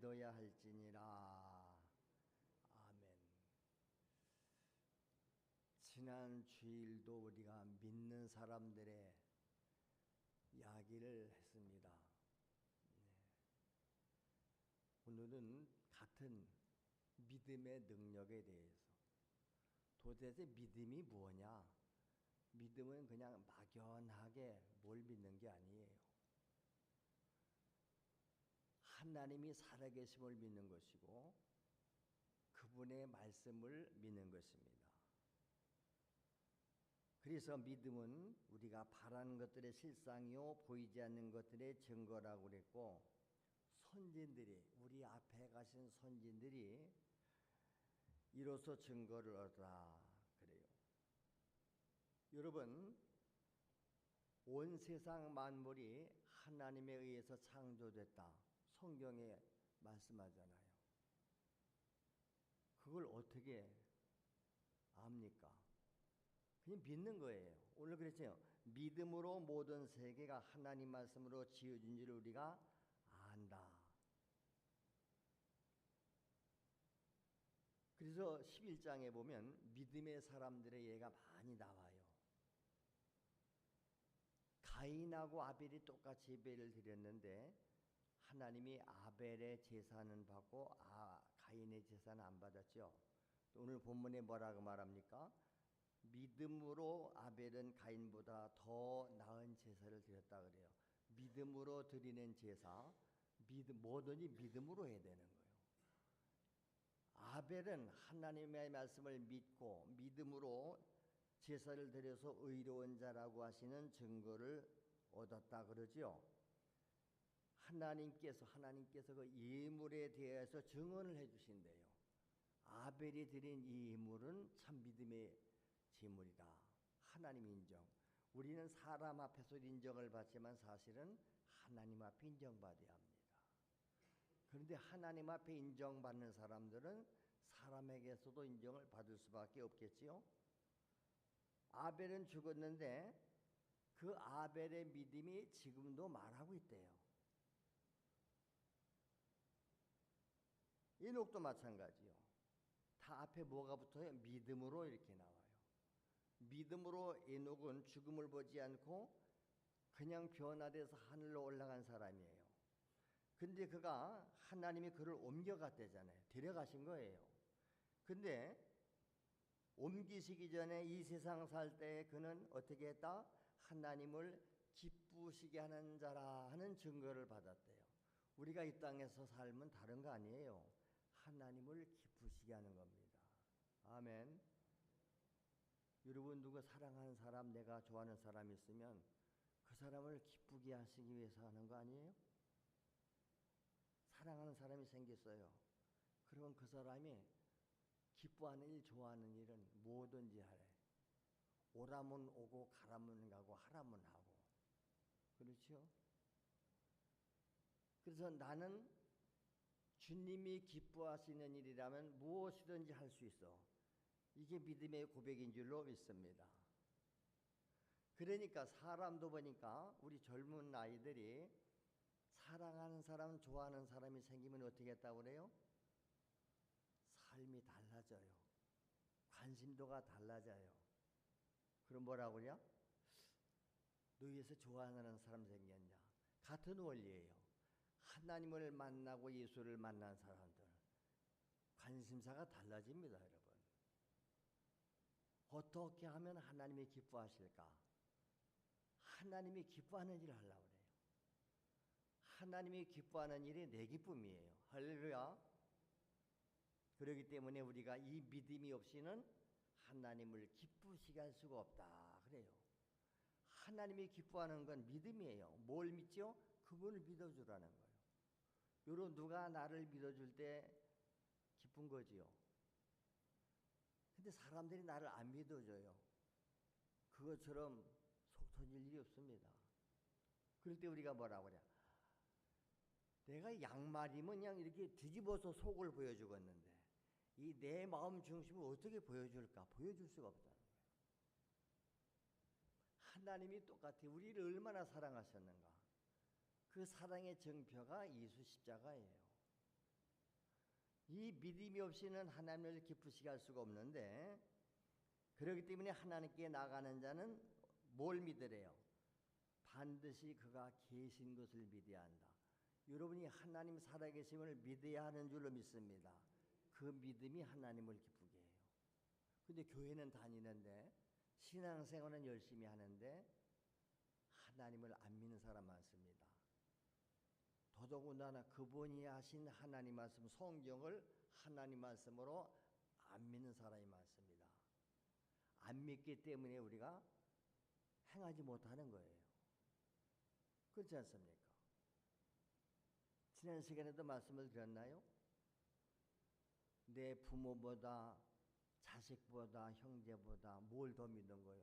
믿어야 할지니라. 아멘. 지난 주일도 우리가 믿는 사람들의 이야기를 했습니다. 네. 오늘은 같은 믿음의 능력에 대해서 도대체 믿음이 뭐냐? 믿음은 그냥 막연하게 뭘 믿는 게 아니에요. 하나님이 살아계심을 믿는 것이고 그분의 말씀을 믿는 것입니다. 그래서 믿음은 우리가 바라는 것들의 실상이요 보이지 않는 것들의 증거라고 그랬고 선진들이 우리 앞에 가신 선진들이 이로써 증거를 얻라 그래요. 여러분 온 세상 만물이 하나님에 의해서 창조됐다. 성경에 말씀하잖아요. 그걸 어떻게 압니까? 그냥 믿는 거예요. 오늘 그랬죠. 믿음으로 모든 세계가 하나님 말씀으로 지어진 줄 우리가 안다. 그래서 11장에 보면 믿음의 사람들의 예가 많이 나와요. 가인하고 아벨이 똑같이 예배를 드렸는데 하나님이 아벨의 제사는 받고 아, 가인의 제사는 안 받았죠. 오늘 본문에 뭐라고 말합니까? 믿음으로 아벨은 가인보다 더 나은 제사를 드렸다 그래요. 믿음으로 드리는 제사, 믿음 뭐든지 믿음으로 해야 되는 거예요. 아벨은 하나님의 말씀을 믿고 믿음으로 제사를 드려서 의로운 자라고 하시는 증거를 얻었다 그러죠. 하나님께서 하나님께서 그 예물에 대해서 증언을 해 주신대요. 아벨이 드린 이 예물은 참 믿음의 제물이다. 하나님 인정. 우리는 사람 앞에서 인정을 받지만 사실은 하나님 앞에 인정받아야 합니다. 그런데 하나님 앞에 인정받는 사람들은 사람에게서도 인정을 받을 수밖에 없겠지요. 아벨은 죽었는데 그 아벨의 믿음이 지금도 말하고 있대요. 이녹도 마찬가지요. 다 앞에 뭐가 붙어요? 믿음으로 이렇게 나와요. 믿음으로 에녹은 죽음을 보지 않고 그냥 변화돼서 하늘로 올라간 사람이에요. 근데 그가 하나님이 그를 옮겨갔대잖아요. 데려가신 거예요. 근데 옮기시기 전에 이 세상 살 때 그는 어떻게 했다? 하나님을 기쁘시게 하는 자라 하는 증거를 받았대요. 우리가 이 땅에서 삶은 다른 거 아니에요. 하나님을 기쁘시게 하는 겁니다. 아멘. 여러분 누가 사랑하는 사람, 내가 좋아하는 사람 있으면 그 사람을 기쁘게 하시기 위해서 하는 거 아니에요? 사랑하는 사람이 생겼어요. 그러면 그 사람이 기뻐하는 일, 좋아하는 일은 뭐든지 하래. 오라면 오고 가라면 가고 하라면 하고. 그렇죠? 그래서 나는 주님이 기뻐하시는 일이라면 무엇이든지 할 수 있어. 이게 믿음의 고백인 줄로 믿습니다. 그러니까 사람도 보니까 우리 젊은 아이들이 사랑하는 사람, 좋아하는 사람이 생기면 어떻게 했다고 그래요? 삶이 달라져요. 관심도가 달라져요. 그럼 뭐라고 그래요? 너희에서 좋아하는 사람 생겼냐? 같은 원리예요. 하나님을 만나고 예수를 만난 사람들 관심사가 달라집니다, 여러분. 어떻게 하면 하나님이 기뻐하실까? 하나님이 기뻐하는 일을 하려고 그래요. 하나님이 기뻐하는 일이 내 기쁨이에요. 할렐루야. 그렇기 때문에 우리가 이 믿음이 없이는 하나님을 기쁘시게 할 수가 없다. 그래요. 하나님이 기뻐하는 건 믿음이에요. 뭘 믿죠? 그분을 믿어주라는 거예요. 요런 누가 나를 믿어줄 때 기쁜 거지요. 근데 사람들이 나를 안 믿어줘요. 그것처럼 속 터질 일이 없습니다. 그럴 때 우리가 뭐라고 그래? 내가 양말이면 그냥 이렇게 뒤집어서 속을 보여주겠는데 이 내 마음 중심을 어떻게 보여줄까? 보여줄 수가 없다는 거예요. 하나님이 똑같이 우리를 얼마나 사랑하셨는가? 그 사랑의 정표가 예수 십자가예요. 이 믿음이 없이는 하나님을 기쁘시게 할 수가 없는데 그렇기 때문에 하나님께 나가는 자는 뭘 믿으래요? 반드시 그가 계신 것을 믿어야 한다. 여러분이 하나님 살아계심을 믿어야 하는 줄로 믿습니다. 그 믿음이 하나님을 기쁘게 해요. 근데 교회는 다니는데 신앙생활은 열심히 하는데 하나님을 안 믿는 사람 많습니다. 더더군다나 그분이 하신 하나님 말씀 성경을 하나님 말씀으로 안 믿는 사람이 많습니다. 안 믿기 때문에 우리가 행하지 못하는 거예요. 그렇지 않습니까? 지난 시간에도 말씀을 드렸나요? 내 부모보다 자식보다 형제보다 뭘 더 믿는 거요?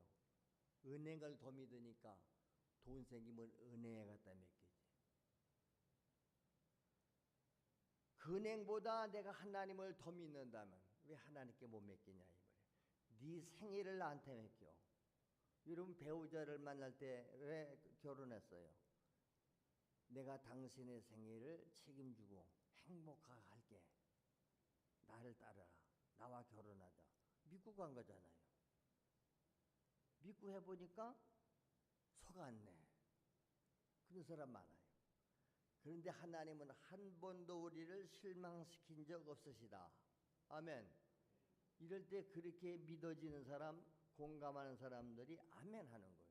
은행을 더 믿으니까 돈 생기면 은행에 갖다 맡기 지. 그 은행보다 내가 하나님을 더 믿는다면 왜 하나님께 못 맡기냐 이거예요. 네 생일을 나한테 맡겨. 여러분 배우자를 만날 때 왜 결혼했어요? 내가 당신의 생일을 책임지고 행복하게 할게. 나를 따르라. 나와 결혼하자. 믿고 간 거잖아요. 믿고 해보니까 속았네. 그런 사람 많아요. 그런데 하나님은 한 번도 우리를 실망시킨 적 없으시다. 아멘. 이럴 때 그렇게 믿어지는 사람, 공감하는 사람들이 아멘 하는 거예요.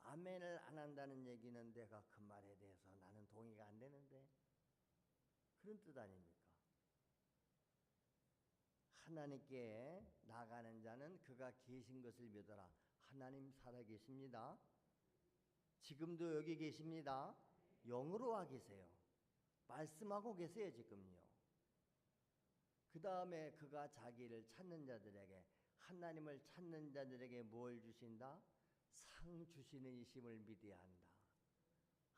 아멘을 안 한다는 얘기는 내가 그 말에 대해서 나는 동의가 안 되는데 그런 뜻 아닙니까? 하나님께 나가는 자는 그가 계신 것을 믿어라. 하나님 살아 계십니다. 지금도 여기 계십니다. 영으로 와 계세요. 말씀하고 계세요, 지금요. 그 다음에 그가 자기를 찾는 자들에게 하나님을 찾는 자들에게 뭘 주신다? 상 주시는 이심을 믿어야 한다.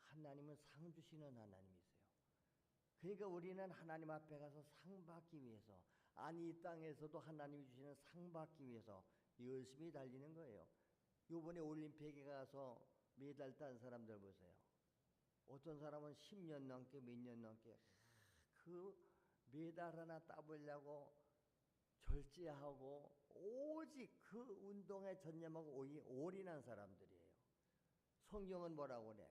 하나님은 상 주시는 하나님이세요. 그러니까 우리는 하나님 앞에 가서 상 받기 위해서 아니 이 땅에서도 하나님이 주시는 상 받기 위해서 열심히 달리는 거예요. 요번에 올림픽에 가서 메달 딴 사람들 보세요. 어떤 사람은 10년 넘게 몇 년 넘게 그 메달 하나 따보려고 절제하고 오직 그 운동에 전념하고 올인한 사람들이에요. 성경은 뭐라고 그래?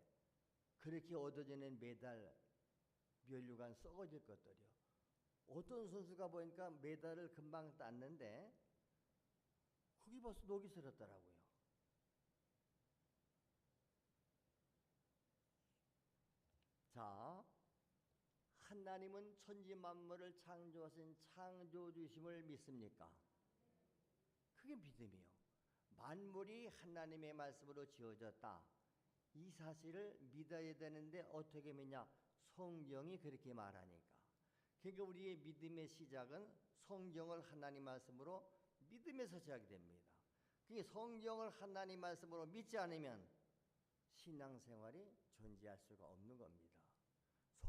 그렇게 얻어지는 메달 면류관 썩어질 것들이요. 어떤 선수가 보니까 메달을 금방 땄는데 그게 벌써 녹이 슬었더라고요. 자, 하나님은 천지 만물을 창조하신 창조주심을 믿습니까? 그게 믿음이요. 만물이 하나님의 말씀으로 지어졌다. 이 사실을 믿어야 되는데 어떻게 믿냐? 성경이 그렇게 말하니까. 그러니까 우리의 믿음의 시작은 성경을 하나님 말씀으로 믿음에서 시작이 됩니다. 그게 성경을 하나님 말씀으로 믿지 않으면 신앙생활이 존재할 수가 없는 겁니다.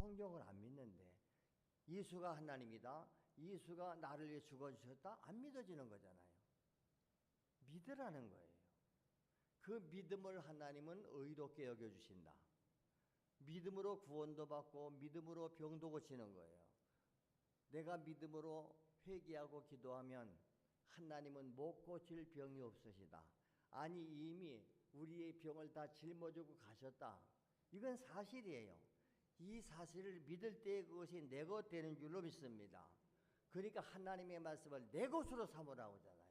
성경을 안 믿는데 예수가 하나님이다. 예수가 나를 위해 죽어주셨다. 안 믿어지는 거잖아요. 믿으라는 거예요. 그 믿음을 하나님은 의롭게 여겨주신다. 믿음으로 구원도 받고 믿음으로 병도 고치는 거예요. 내가 믿음으로 회개하고 기도하면 하나님은 못 고칠 병이 없으시다. 아니 이미 우리의 병을 다 짊어지고 가셨다. 이건 사실이에요. 이 사실을 믿을 때 그것이 내 것 되는 줄로 믿습니다. 그러니까 하나님의 말씀을 내 것으로 삼으라고 하잖아요.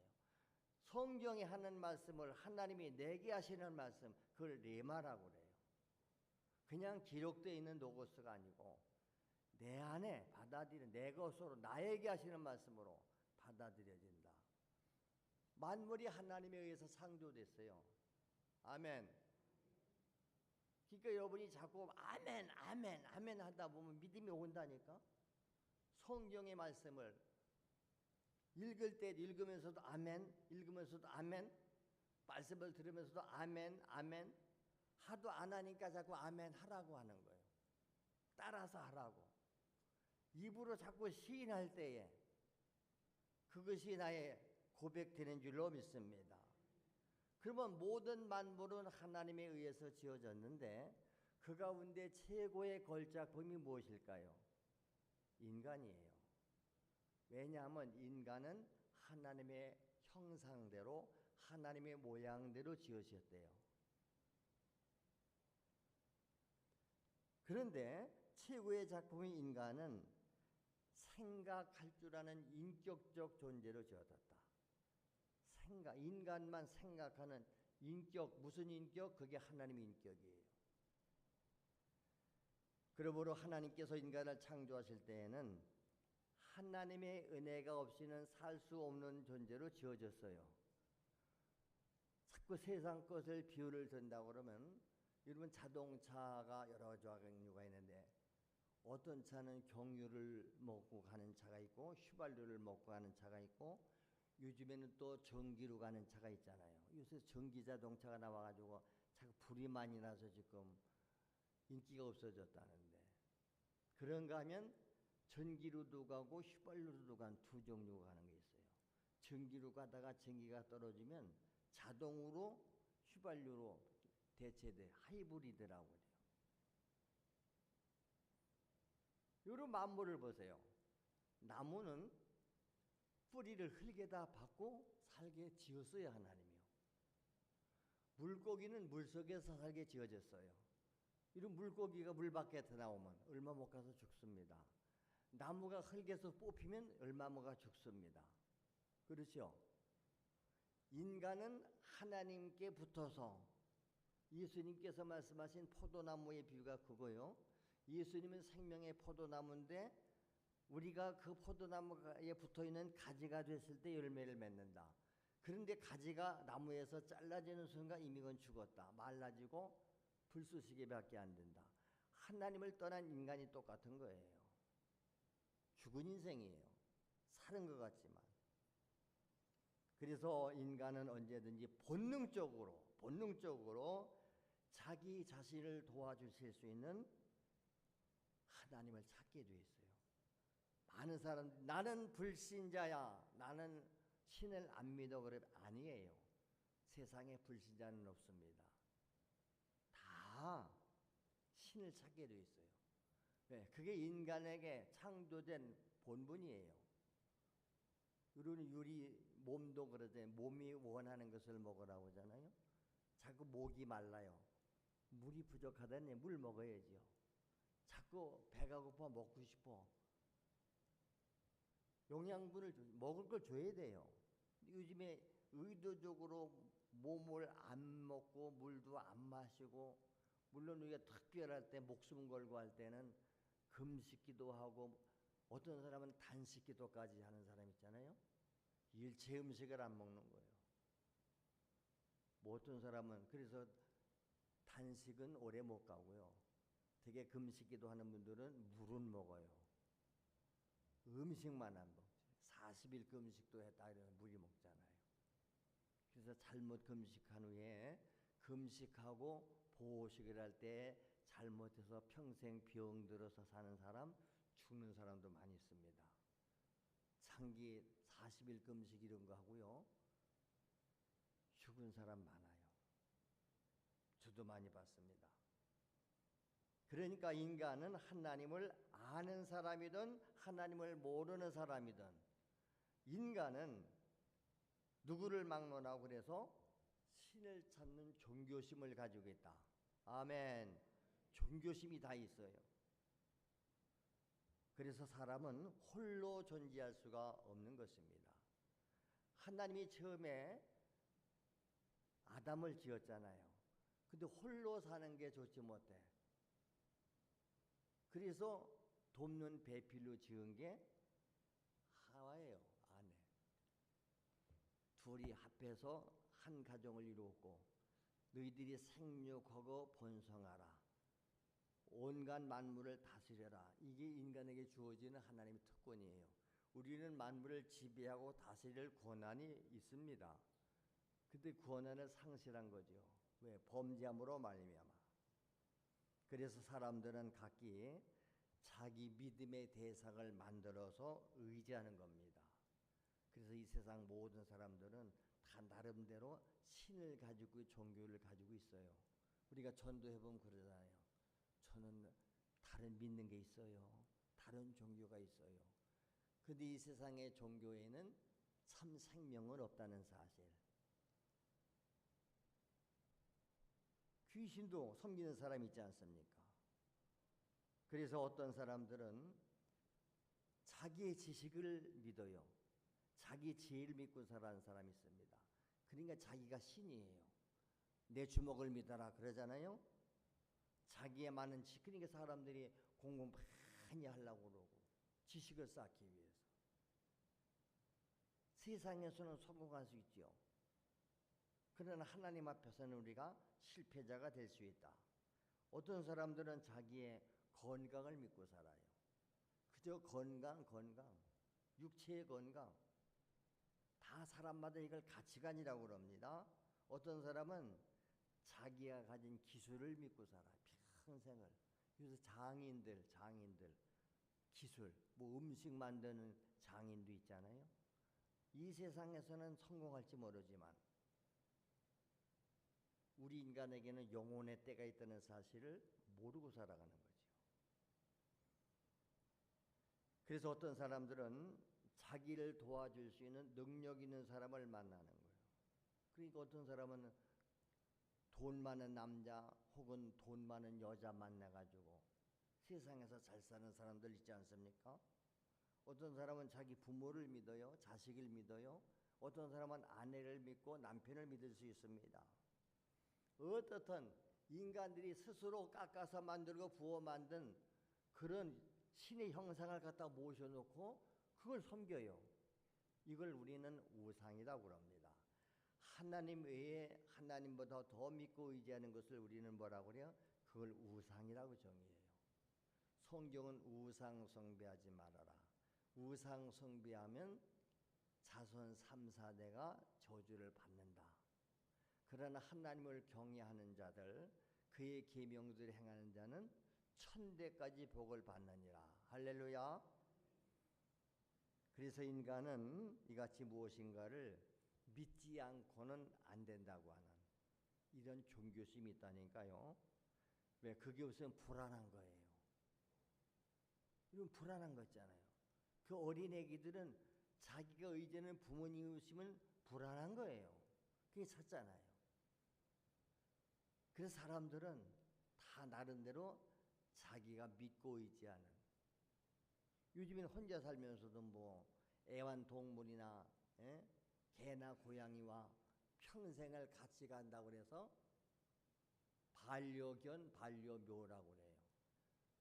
성경에 하는 말씀을 하나님이 내게 하시는 말씀, 그걸 레마라고 그래요. 그냥 기록되어 있는 노고스가 아니고 내 안에 받아들이는 내 것으로 나에게 하시는 말씀으로 받아들여진다. 만물이 하나님에 의해서 창조됐어요. 아멘. 그러니까 여러분이 자꾸 아멘, 아멘, 아멘 하다 보면 믿음이 온다니까. 성경의 말씀을 읽을 때 읽으면서도 아멘, 읽으면서도 아멘, 말씀을 들으면서도 아멘, 아멘 하도 안 하니까 자꾸 아멘 하라고 하는 거예요. 따라서 하라고. 입으로 자꾸 시인할 때에 그것이 나의 고백되는 줄로 믿습니다. 그러면 모든 만물은 하나님에 의해서 지어졌는데 그 가운데 최고의 걸작품이 무엇일까요? 인간이에요. 왜냐하면 인간은 하나님의 형상대로 하나님의 모양대로 지으셨대요. 그런데 최고의 작품인 인간은 생각할 줄 아는 인격적 존재로 지어졌다. 생각, 인간만 생각하는 인격, 무슨 인격? 그게 하나님 인격이에요. 그러므로 하나님께서 인간을 창조하실 때에는 하나님의 은혜가 없이는 살 수 없는 존재로 지어졌어요. 자꾸 세상 것을 비유를 든다고 그러면 여러분 자동차가 여러 종류가 있는데 어떤 차는 경유를 먹고 가는 차가 있고 휘발유를 먹고 가는 차가 있고 요즘에는 또 전기로 가는 차가 있잖아요. 요새 전기 자동차가 나와가지고 자꾸 불이 많이 나서 지금 인기가 없어졌다는데 그런가 하면 전기로도 가고 휘발유로도 간 두 종류가 가는 게 있어요. 전기로 가다가 전기가 떨어지면 자동으로 휘발유로 대체돼 하이브리드라고 그래요. 여러 만물을 보세요. 나무는 뿌리를 흙에다 받고 살게 지었어요 하나님이요. 물고기는 물 속에서 살게 지어졌어요. 이런 물고기가 물 밖에 나오면 얼마 못 가서 죽습니다. 나무가 흙에서 뽑히면 얼마 못가 죽습니다. 그렇죠? 인간은 하나님께 붙어서 예수님께서 말씀하신 포도나무의 비유가 그거요. 예수님은 생명의 포도나무인데 우리가 그 포도나무에 붙어 있는 가지가 됐을 때 열매를 맺는다. 그런데 가지가 나무에서 잘라지는 순간 이미 건 죽었다. 말라지고 불쏘시개밖에 안 된다. 하나님을 떠난 인간이 똑같은 거예요. 죽은 인생이에요. 사는 것 같지만. 그래서 인간은 언제든지 본능적으로 본능적으로 자기 자신을 도와주실 수 있는 하나님을 찾게 돼 있어요. 많은 사람 나는 불신자야. 나는 신을 안 믿어 그래 아니에요. 세상에 불신자는 없습니다. 다 신을 찾게 돼 있어요. 네, 그게 인간에게 창조된 본분이에요. 우리 우리 몸도 그러죠. 몸이 원하는 것을 먹으라고 하잖아요. 자꾸 목이 말라요. 물이 부족하다니 물 먹어야지요. 자꾸 배가 고파 먹고 싶어. 영양분을 먹을 걸 줘야 돼요. 요즘에 의도적으로 몸을 안 먹고 물도 안 마시고 물론 우리가 특별할 때 목숨 걸고 할 때는 금식기도 하고 어떤 사람은 단식기도까지 하는 사람 있잖아요. 일체 음식을 안 먹는 거예요. 뭐 어떤 사람은 그래서 단식은 오래 못 가고요. 되게 금식기도 하는 분들은 물은 먹어요. 음식만 안 먹죠. 40일 금식도 했다 이러면 물이 먹잖아요. 그래서 잘못 금식한 후에 금식하고 보호식을 할 때 잘못해서 평생 병 들어서 사는 사람 죽는 사람도 많이 있습니다. 장기 40일 금식 이런 거 하고요. 죽은 사람 많아요. 저도 많이 봤습니다. 그러니까 인간은 하나님을 아는 사람이든 하나님을 모르는 사람이든 인간은 누구를 막론하고 그래서 신을 찾는 종교심을 가지고 있다. 아멘. 종교심이 다 있어요. 그래서 사람은 홀로 존재할 수가 없는 것입니다. 하나님이 처음에 아담을 지었잖아요. 근데 홀로 사는 게 좋지 못해. 그래서 돕는 배필로 지은 게 하와예요. 둘이 합해서 한 가정을 이루었고 너희들이 생육하고 번성하라. 온갖 만물을 다스려라. 이게 인간에게 주어지는 하나님의 특권이에요. 우리는 만물을 지배하고 다스릴 권한이 있습니다. 근데 권한을 상실한 거죠. 왜? 범죄함으로 말미암아. 그래서 사람들은 각기 자기 믿음의 대상을 만들어서 의지하는 겁니다. 그래서 이 세상 모든 사람들은 다 나름대로 신을 가지고 종교를 가지고 있어요. 우리가 전도해 보면 그러잖아요. 저는 다른 믿는 게 있어요. 다른 종교가 있어요. 근데 이 세상의 종교에는 참 생명은 없다는 사실. 귀신도 섬기는 사람이 있지 않습니까? 그래서 어떤 사람들은 자기의 지식을 믿어요. 자기 지혜를 믿고 살아가는 사람이 있습니다. 그러니까 자기가 신이에요. 내 주먹을 믿어라 그러잖아요. 자기의 많은 지 그러니까 사람들이 공부 많이 하려고 그러고 지식을 쌓기 위해서. 세상에서는 성공할 수 있죠. 그러나 하나님 앞에서는 우리가 실패자가 될 수 있다. 어떤 사람들은 자기의 건강을 믿고 살아요. 그저 건강, 건강, 육체의 건강. 다 사람마다 이걸 가치관이라고 그럽니다. 어떤 사람은 자기가 가진 기술을 믿고 살아요. 평생을. 그래서 장인들, 장인들, 기술, 뭐 음식 만드는 장인도 있잖아요. 이 세상에서는 성공할지 모르지만 우리 인간에게는 영혼의 때가 있다는 사실을 모르고 살아가는 거죠. 그래서 어떤 사람들은 자기를 도와줄 수 있는 능력 있는 사람을 만나는 거예요. 그러니까 어떤 사람은 돈 많은 남자 혹은 돈 많은 여자 만나가지고 세상에서 잘 사는 사람들 있지 않습니까? 어떤 사람은 자기 부모를 믿어요, 자식을 믿어요. 어떤 사람은 아내를 믿고 남편을 믿을 수 있습니다. 어떻든 인간들이 스스로 깎아서 만들고 부어 만든 그런 신의 형상을 갖다 모셔놓고 그걸 섬겨요. 이걸 우리는 우상이라고 그럽니다. 하나님 외에 하나님보다 더 믿고 의지하는 것을 우리는 뭐라고 그래요? 그걸 우상이라고 정의해요. 성경은 우상 숭배하지 말아라. 우상 숭배하면 자손 3, 4대가 저주를 받는다. 그러나 하나님을 경외하는 자들, 그의 계명들을 행하는 자는 천대까지 복을 받느니라. 할렐루야. 그래서 인간은 이같이 무엇인가를 믿지 않고는 안 된다고 하는 이런 종교심이 있다니까요. 왜 그게 없으면 불안한 거예요. 이런 불안한 거 있잖아요. 그 어린 애기들은 자기가 의지하는 부모님 없으면 불안한 거예요. 그게 찾잖아요. 그래서 사람들은 다 나름대로 자기가 믿고 의지하는 요즘엔 혼자 살면서도 뭐 애완동물이나 예? 개나 고양이와 평생을 같이 간다고 그래서 반려견, 반려묘라고 그래요.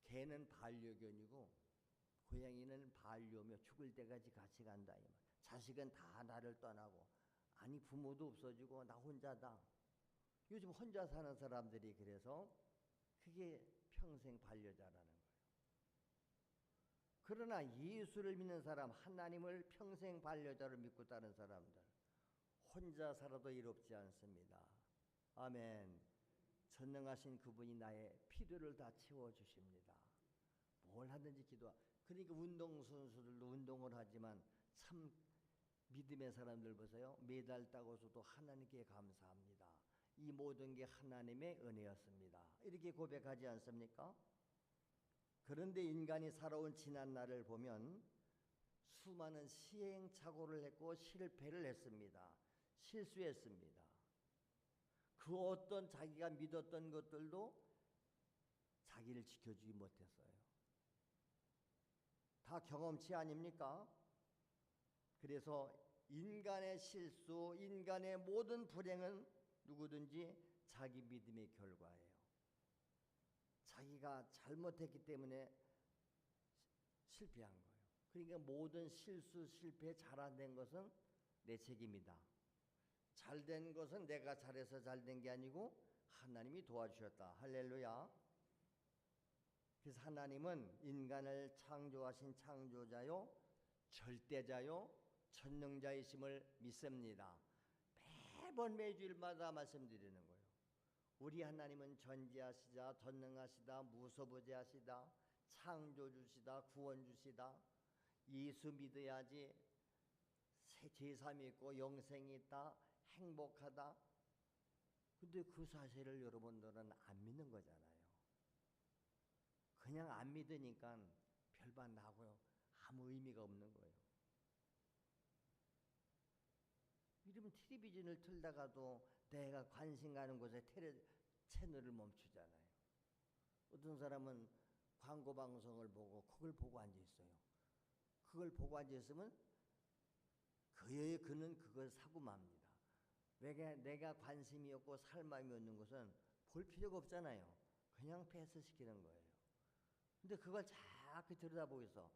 개는 반려견이고 고양이는 반려묘 죽을 때까지 같이 간다. 자식은 다 나를 떠나고 아니 부모도 없어지고 나 혼자다. 요즘 혼자 사는 사람들이 그래서 그게 평생 반려자라는 거예요. 그러나 예수를 믿는 사람, 하나님을 평생 반려자로 믿고 따른 사람들, 혼자 살아도 이롭지 않습니다. 아멘. 전능하신 그분이 나의 필요를 다 채워 주십니다. 뭘 하든지 기도. 그러니까 운동 선수들도 운동을 하지만 참 믿음의 사람들 보세요. 매달 따고서도 하나님께 감사합니다. 이 모든 게 하나님의 은혜였습니다. 이렇게 고백하지 않습니까? 그런데 인간이 살아온 지난 날을 보면 수많은 시행착오를 했고 실패를 했습니다. 실수했습니다. 그 어떤 자기가 믿었던 것들도 자기를 지켜주지 못했어요. 다 경험치 아닙니까? 그래서 인간의 실수, 인간의 모든 불행은 누구든지 자기 믿음의 결과예요. 자기가 잘못했기 때문에 실패한 거예요. 그러니까 모든 실수, 실패, 잘 안 된 것은 내 책임이다. 잘 된 것은 내가 잘해서 잘 된 게 아니고 하나님이 도와주셨다. 할렐루야. 그래서 하나님은 인간을 창조하신 창조자요, 절대자요, 전능자이심을 믿습니다. 매번 매주일마다 말씀드리는. 우리 하나님은 전지하시다, 전능하시다, 무소부재하시다, 창조 주시다, 구원 주시다. 예수 믿어야지 제삼이 있고 영생이 있다, 행복하다. 근데 그 사실을 여러분들은 안 믿는 거잖아요. 그냥 안 믿으니까 별반 나고요. 아무 의미가 없는 거예요. 이러면 텔레비전을 틀다가도 내가 관심 가는 곳에 텔레, 채널을 멈추잖아요. 어떤 사람은 광고 방송을 보고 그걸 보고 앉아 있어요. 그걸 보고 앉아 있으면 그의 그는 그걸 사고 맙니다. 내가 내가 관심이 없고 살 마음이 없는 것은 볼 필요가 없잖아요. 그냥 패스시키는 거예요. 근데 그걸 자꾸 들여다보고 있어.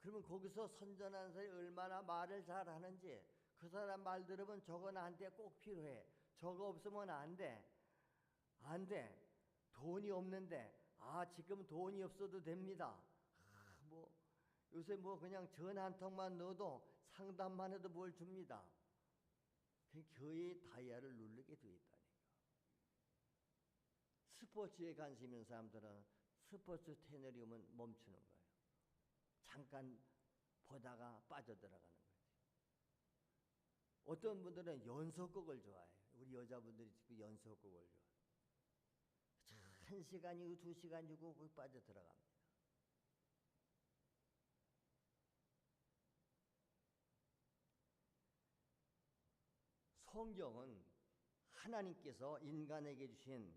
그러면 거기서 선전하는 사람이 얼마나 말을 잘하는지 그 사람 말 들으면 저거 나한테 꼭 필요해. 저거 없으면 안 돼. 안 돼. 돈이 없는데 아 지금 돈이 없어도 됩니다. 아, 뭐 요새 뭐 그냥 전화 한 통만 넣어도 상담만 해도 뭘 줍니다. 그 교회의 다이아를 누르게 돼 있다니까. 스포츠에 관심 있는 사람들은 스포츠 채널이 오면 멈추는 거예요. 잠깐 보다가 빠져들어가는 거지. 어떤 분들은 연속극을 좋아해요. 우리 여자분들이 지금 연속극을 좋아해요. 한 시간이고 두 시간이고 거기 빠져 들어갑니다. 성경은 하나님께서 인간에게 주신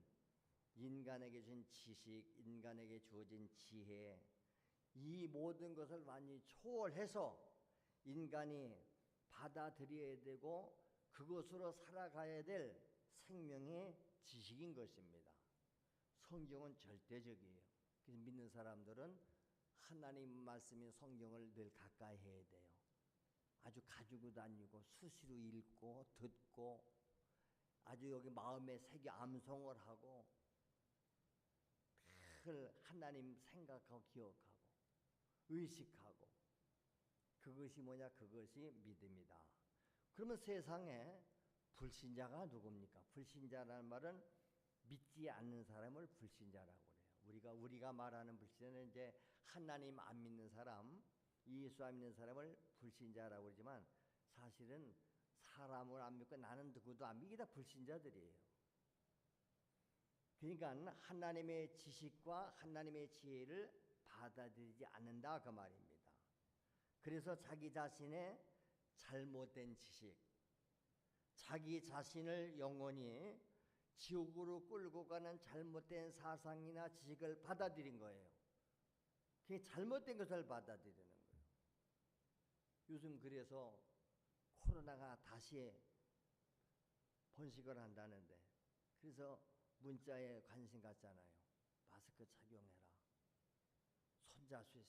인간에게 주신 지식, 인간에게 주어진 지혜, 이 모든 것을 완전히 초월해서 인간이 받아들여야 되고 그것으로 살아가야 될 생명의 지식인 것입니다. 성경은 절대적이에요. 그래서 믿는 사람들은 하나님 말씀인 성경을 늘 가까이 해야 돼요. 아주 가지고 다니고 수시로 읽고 듣고 아주 여기 마음에 새겨 암송을 하고 늘 하나님 생각하고 기억하고 의식하고 그것이 뭐냐 그것이 믿음이다. 그러면 세상에 불신자가 누굽니까? 불신자라는 말은 믿지 않는 사람을 불신자라고 그래요. 우리가 우리가 말하는 불신자는 이제 하나님 안 믿는 사람, 예수 안 믿는 사람을 불신자라고 그러지만 사실은 사람을 안 믿고 나는 누구도 안 믿기 다 불신자들이에요. 그러니까 하나님의 지식과 하나님의 지혜를 받아들이지 않는다 그 말입니다. 그래서 자기 자신의 잘못된 지식, 자기 자신을 영원히 지옥으로 끌고 가는 잘못된 사상이나 지식을 받아들인 거예요. 그게 잘못된 것을 받아들이는 거예요. 요즘 그래서 코로나가 다시 번식을 한다는데 그래서 문자에 관심 갖잖아요. 마스크 착용해라. 손 잡수